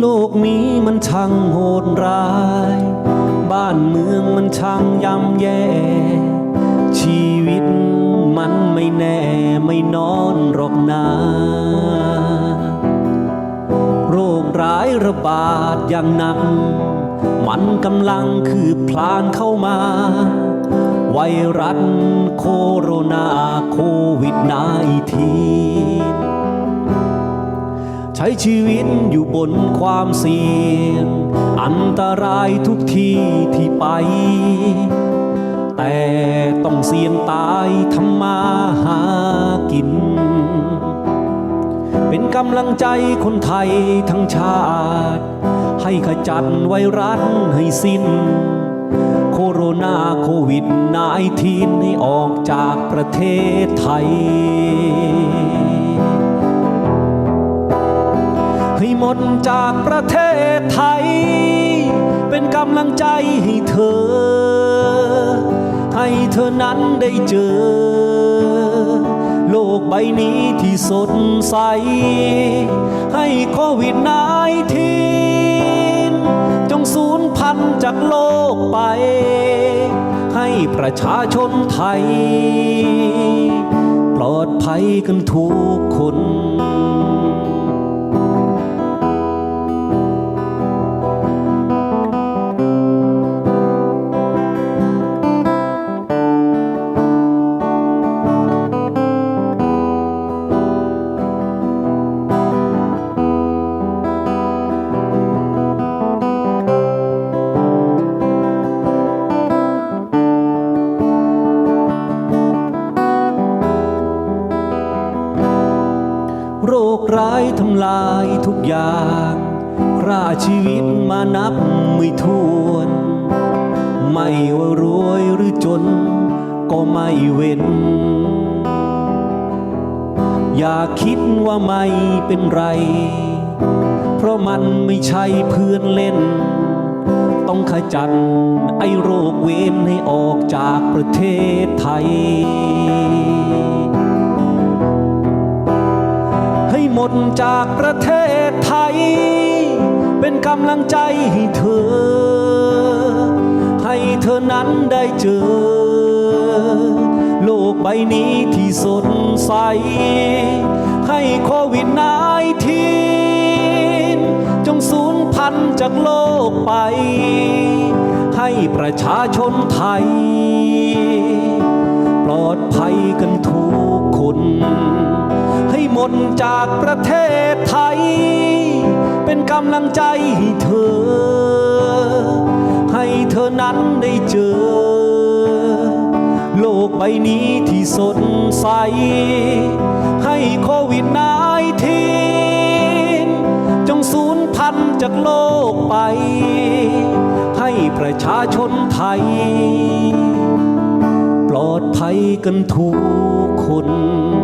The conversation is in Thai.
โลกนี้มันช่างโหดร้าย บ้านเมืองมันช่างย่ำแย่ ชีวิตมันไม่แน่ไม่นอนหรอกนาโรคร้ายระบาดอย่างหนัก มันกำลังคืบพลานเข้ามา ไวรัสโคโรนาโควิด -19 ใช้ชีวิตอยู่บนความเสี่ยง อันตรายทุกที่ที่ไป แต่ต้องเสี่ยงตายทำมาหากิน เป็นกำลังใจคนไทยทั้งชาติ ให้ขจัดไวรัสให้สิ้น โคโรนาโควิด -19 ให้ออกจากประเทศไทย หมดจากประเทศไทย เป็นกำลังใจให้เธอ ให้เธอนั้นได้เจอ โลกใบนี้ที่สดใส ให้โควิด -19 จงสูญพันธุ์จากโลกไป ให้ประชาชนไทย ปลอดภัยกันทุกคน โรคร้ายทำลายทุกอย่างฆ่าชีวิตมานับไม่ถ้วน ไม่ว่ารวยหรือจน ก็ไม่เว้น อย่าคิดว่าไม่เป็นไร เพราะมันไม่ใช่เพื่อนเล่น ต้องขจัดไอ้โรคเวนให้ออกจากประเทศไทย ให้หมดจากประเทศไทย เป็นกำลังใจให้เธอ ให้เธอนั้นได้เจอ โลกใบนี้ที่สดใส ให้โควิด -19 จงสูญพันธุ์จากโลกไป ให้ประชาชนไทย ปลอดภัยกันทุก คนให้หมดจากประเทศไทย เป็นกำลังใจให้เธอ ให้เธอนั้นได้เจอ โลกใบนี้ที่สดใส ให้โควิด -19 จงสูญพันธุ์จากโลกไป ให้ประชาชนไทยปลอดภัยกันทุก คุณ